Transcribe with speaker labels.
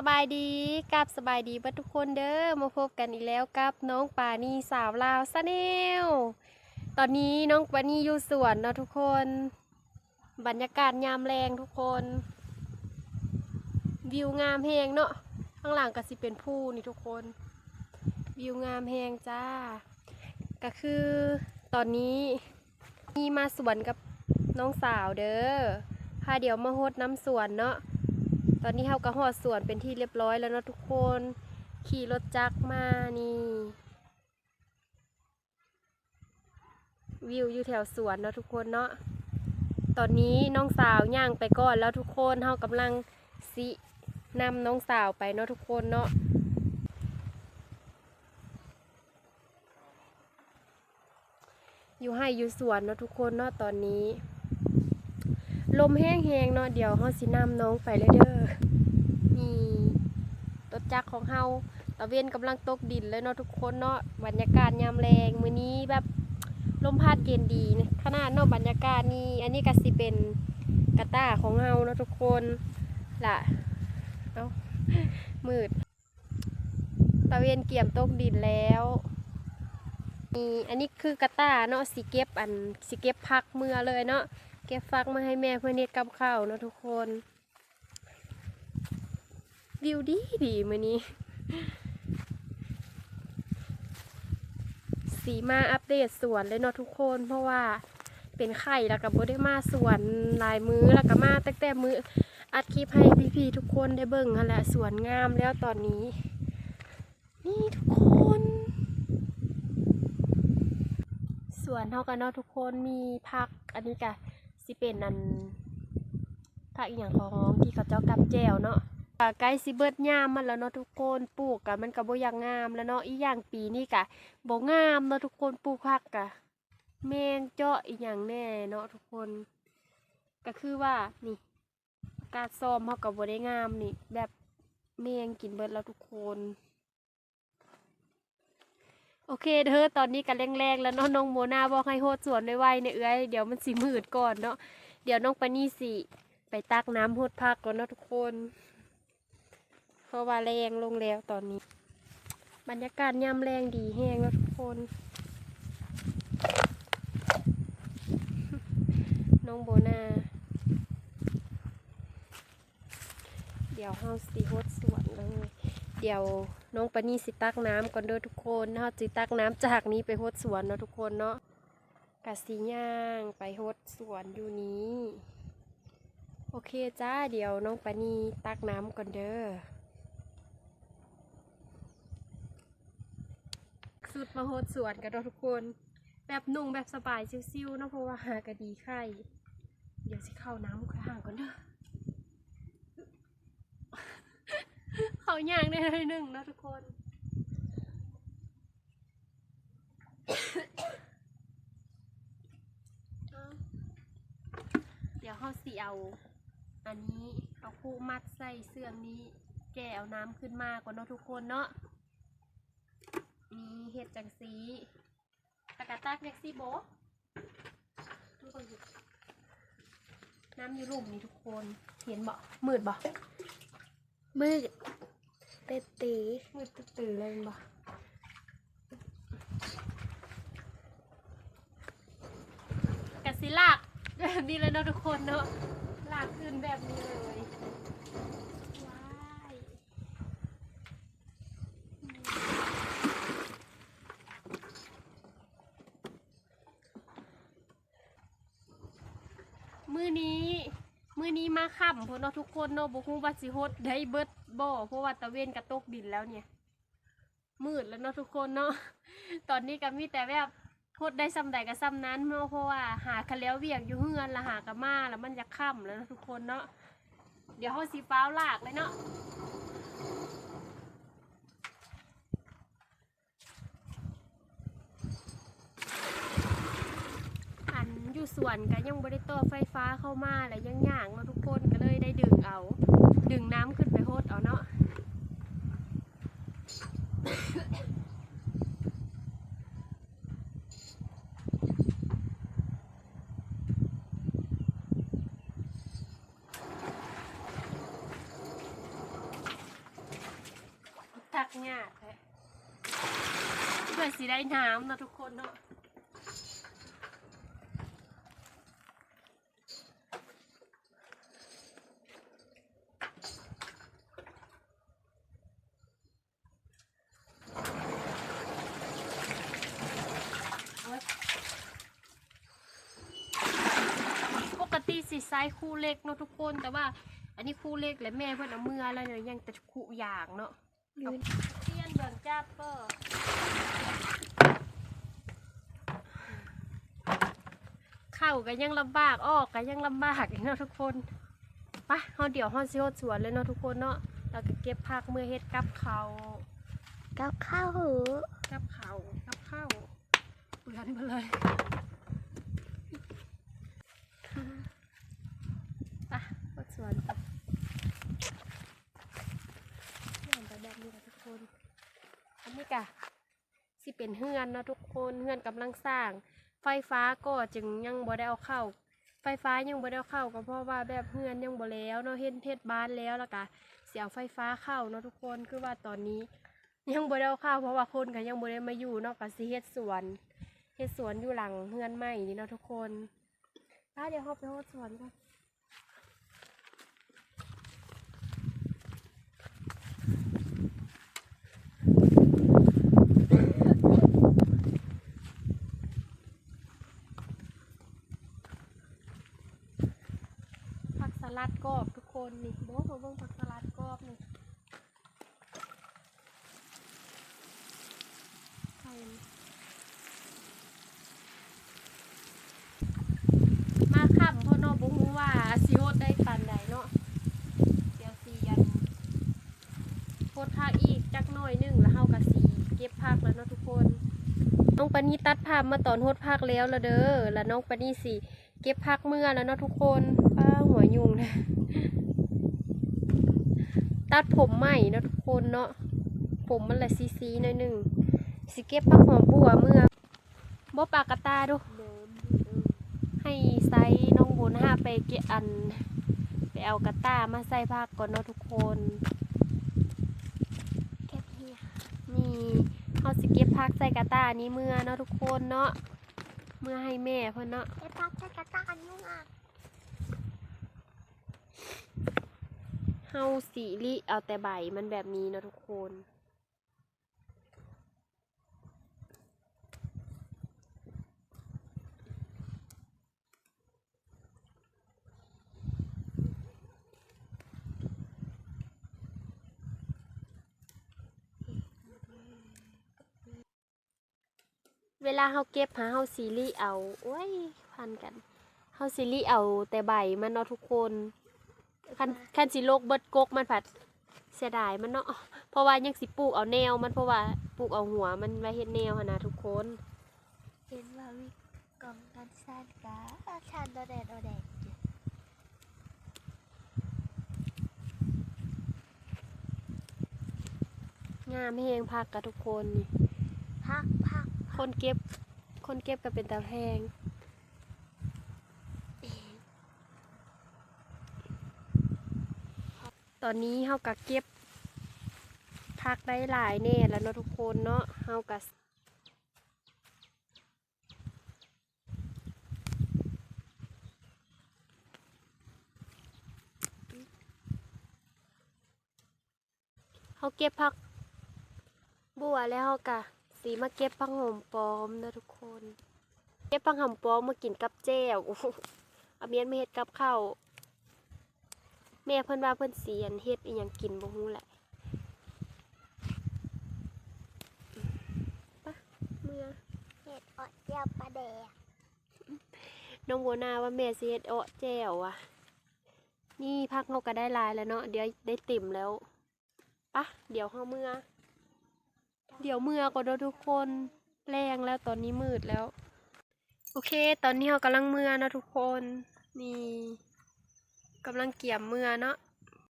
Speaker 1: สบายดีกับสบายดีบัดทุกคนเด้อมาพบกันอีกแล้วกับน้องปานีสาวลาวซะแนวตอนนี้น้องปานีอยู่สวนเนาะทุกคน บรรยากาศยามแรงทุกคน วิวงามแหงเนาะข้างหลังก็สิเป็นผู้นี่ทุกคน วิวงามแหงจ้า ก็คือตอนนี้มีมาสวนกับน้องสาวเด้อพาเดี๋ยวมาโฮดน้ำสวนเนาะ ตอนนี้เฮาก็หอดสวนเป็นที่เรียบร้อยแล้วเนาะทุกคน ขี่รถจักรมานี่ วิวอยู่แถวสวนเนาะทุกคนเนาะตอนนี้น้องสาวย่างไปก่อนแล้วทุกคนเฮากำลังสินำน้องสาวไปเนาะทุกคนเนาะอยู่ให้อยู่สวนเนาะทุกคนเนาะตอนนี้ ลมแห้งๆเนาะเดี๋ยวเฮาสินำน้องไปเลยเด้อนี่รถจักรของเฮาตะเวนกำลังตกดินเลยเนาะทุกคนเนาะบรรยากาศยามแรงมื้อนี้แบบลมพัดเย็นดีนะขนาดเนาะบรรยากาศนี่อันนี้ก็สิเป็นกระต้าของเฮาเนาะทุกคนล่ะเอ้ามืดตะเวนเกี่ยมตกดินแล้วนี่อันนี้คือกระต้าเนาะสิเก็บอันสิเก็บพักเมื่อเลยเนาะ เก็บฟักมาให้แม่เพื่อนเน็ดกับข้าวนะทุกคน วิวดีดีมือนี้ สีมาอัปเดตสวนเลยเนาะทุกคน เพราะว่าเป็นไข่แล้วกับโบได้มาสวนลายมือแล้วก็มาตั้งแต่มืออัดคลิปให้พี่ๆทุกคนได้เบิ่งกันแหละสวนงามแล้วตอนนี้ นี่ทุกคนสวนเท่ากันเนาะทุกคนมีผักอันนี้กะ สิเป็นอันผักอีหย่างของที่เขาเจ้ากับแจวเนาะก็ใกล้สิเบิดยามมันแล้วเนาะทุกคนปลูกกะมันก็บ่อยากงามแล้วเนาะอีอย่างปีนี้กะบ่งามเนาะทุกคนปลูกผักกะแมงเจาะอีอย่างแน่เนาะทุกคน ก็คือว่านี่การซ้อมเขาก็บ่ได้งามนี่ แบบแมงกินเบิดแล้วทุกคน โอเคเด้อตอนนี้กันแรงๆแล้วเนาะน้องโมนาบอกให้โหดสวนไวๆเนี่ยเอ้ยเดี๋ยวมันสิมืดก่อนเนาะเดี๋ยวน้องปานี่สิไปตักน้ำโหดพักก่อนเนาะทุกคนเพราะว่าแรงลงแล้วตอนนี้ บรรยากาศยามแรงดีแห้งแล้วทุกคนน้องโบนาเดี๋ยวเฮาสิโหดสวนเลย เดี๋ยวน้องปานี่สิตักน้ำก่อนเด้อทุกคนเฮาสิตักน้ำจากนี้ไปโฮดสวนเนาะทุกคนเนาะกะสีย่างไปโฮดสวนอยู่นี้ โอเคจ้าเดี๋ยวน้องปานี่ตักน้ำก่อนเด้อสุดมาโฮดสวนกันเนาะทุกคน แบบนุ่งแบบสบายซิวๆเนาะเพราะว่าหากะดีไข่เดี๋ยวสิเข้าน้ำข้างก่อนเด้อ เขา ย่างได้เลยหนึ่งนะทุกคน เดี๋ยวเขาสีเอา อันนี้เอาคู่มัดใส่เสื่องนี้ แกเอาน้ำขึ้นมาก่อนเนาะทุกคนเนาะมีเห็ดจังสีตะกะตักเล็กซี่โบทุกคนดูน้ำอยู่หลุมนี่ทุกคน เห็นบ่มืดบ่
Speaker 2: มืด เตตี
Speaker 1: มืดตื่นๆเลยบ่กะสิลากแบบนี้เลยเนาะทุกคนเนาะลากขึ้นแบบนี้เลยว้ายมือนี้ มือนี้มา ค่ำเพราะเนาะทุกคนเนาะบุคูว่าสิฮดได้เบิดบ่เพราะว่าตะเวนกระตกดินแล้วเนี่ย มืดแล้วเนาะทุกคนเนาะตอนนี้ก็มีแต่แบบฮดได้ซ้ำใดกับซ้ำนั้นเนาะเพราะว่าหาคะแล้วเวียกอยู่เฮือนละหากะมาแล้วมันจะค่ำแล้วเนาะทุกคนเนาะเดี๋ยวเขาสีฟ้าหลากเลยเนาะ อยู่สวนก็ยังบริต่อไฟฟ้าเข้ามาและยังย่างเนาทุกคนก็เลยได้ดึงเอา ดึงน้ำขึ้นไปโฮดเอาเนาะกยากแท้เพื่อสิได้น้ำนาะทุกคนเนาะโอ๊ยปกติ สิไซส์คู่เล็กเนาะทุกคน แต่ว่า อันนี้คู่เล็กและแม่เพื่อนเอามือแล้วเนี่ยยังแต่คู่อย่างเนาะ
Speaker 2: ยืน
Speaker 1: เตียนเบิ่งจับก็เข้ากันยังลำบากออกกันยังลำบากอีกเนาะทุกคนไปะเฮาเดี๋ยวฮอนซิโฮดสวนเลยเนาะทุกคนเนาะเราก็เก็บผักเมื่อเฮ็ดกับเขาว
Speaker 2: กับข้าวหู
Speaker 1: กับเขาวกับข้าวเปื้อนไปเลยไปะฮอดสวนไปเห็นแต่แบบนี้แหละทุก คน อันนี้กะสิเป็นเฮือนเนาะทุกคนเฮือนกำลังสร้าง ไฟฟ้าก็จึงยังบ่ได้เอาเข้า ไฟฟ้ายังบ่ได้เอาเข้าก็เพราะว่าแบบเฮือนยังบ่แล้วเนาะเฮ็ดเทศบ้านแล้วแล้วก็เสียงไฟฟ้าเข้าเนาะทุกคนคือว่าตอนนี้ ยังบ่ได้เอาเข้าเพราะว่าคนก็ยังบ่ได้มาอยู่เนาะก็สิเฮ็ดสวนเฮ็ดสวนอยู่หลังเฮือนใหม่นี่เนาะทุกคนอะเดี๋ยวเราไปเฮ็ดสวนกัน ลัดกรอบทุกคนนี่โบ้มาเบิ่งผักสลัดกรอบนี่ใส่มาค่ำพ่อเนาะบ่ฮู้ว่าสิโฮดได้ปานใดเนาะเดี๋ยวสิยันโพดผักอีกจักหน่อยหนึงแล้วเฮาก็สิเก็บผักแล้วเนาะทุกคนน้องปานี่ตัดภาพมาตอนโฮดผักแล้วละเด้อแล้วน้องปานี่สิเก็บผักเมื่อแล้วเนาะทุกคนป้าหัวยุงนะตัดผมใหม่เนาะทุกคนเนาะผมมันละซีซีๆหน่อยหนึ่งสิเก็บผักหอมบัวเมื่อบ่ปากกระตาดู
Speaker 2: เดิม
Speaker 1: ให้ไซส์น้องบุญห้าไปเกะอัน ไปเอากระตามาใส่ผักก่อนเนาะทุกคน
Speaker 2: เก็บเฮีย
Speaker 1: นี่เขาสิเก็บผักใส่กระตานี้เมื่อเนาะทุกคนเนาะ เมื่อให้แม่เพื่อนเนาะ
Speaker 2: เก็บพักจะกระตากยุ่งอะ
Speaker 1: เฮาสีลิเอาแต่ใบมันแบบนี้นะทุกคน เวลาเฮาเก็บหาเฮาสีลิเอาโอ้ยพันกันเฮาสีลิเอาแต่ใบมันเนาะทุกคนคันคันสิโลกเบิดกกมันผัดเสียดายมันเนาะเพราะว่ายังสิปลูกเอาแนวมันเพราะว่าปลูกเอาหัวมันไว้เฮ็ดแนวหั้นนะทุกคน
Speaker 2: เห็นว่าวิกล่องกันสั้นกะชันโดแดดโดแดด
Speaker 1: งามแฮงพักกับทุกคนนี่
Speaker 2: พักพัก
Speaker 1: คนเก็บ คนเก็บก็เป็นตาแพงตอนนี้เฮาก็เก็บพักได้หลายแน่แล้วเนาะทุกคนเนาะเฮาก็เฮาเก็บผักบัวแล้วเฮาก็ สีมาเก็บผักหอมปลอมเนาะทุกคน เก็บผักหอมปลอมมากินกับแจ่วเอาเมียนมาเฮ็ดกับข้าวแม่เพิ่นว่าเพิ่นเสียนเฮ็ดอีหยังกินบ่ฮู้แหละปะเมื่อ
Speaker 2: เห็ดอดเจียวปลาแดก
Speaker 1: น้องโบนาว่าแม่สิเฮ็ดเอาะแจ่วอะ นี่พักเฮาก็ได้หลายแล้วเนาะเดี๋ยวได้ติ่มแล้วปะเดี๋ยวเฮาเมื่อ เดี๋ยวเมื่อก็เด้อทุกคนแรงแล้วตอนนี้มืดแล้ว โอเค ตอนนี้เรากำลังเมื่อนะทุกคน นี่กำลังเกี่ยมเมื่อเนาะ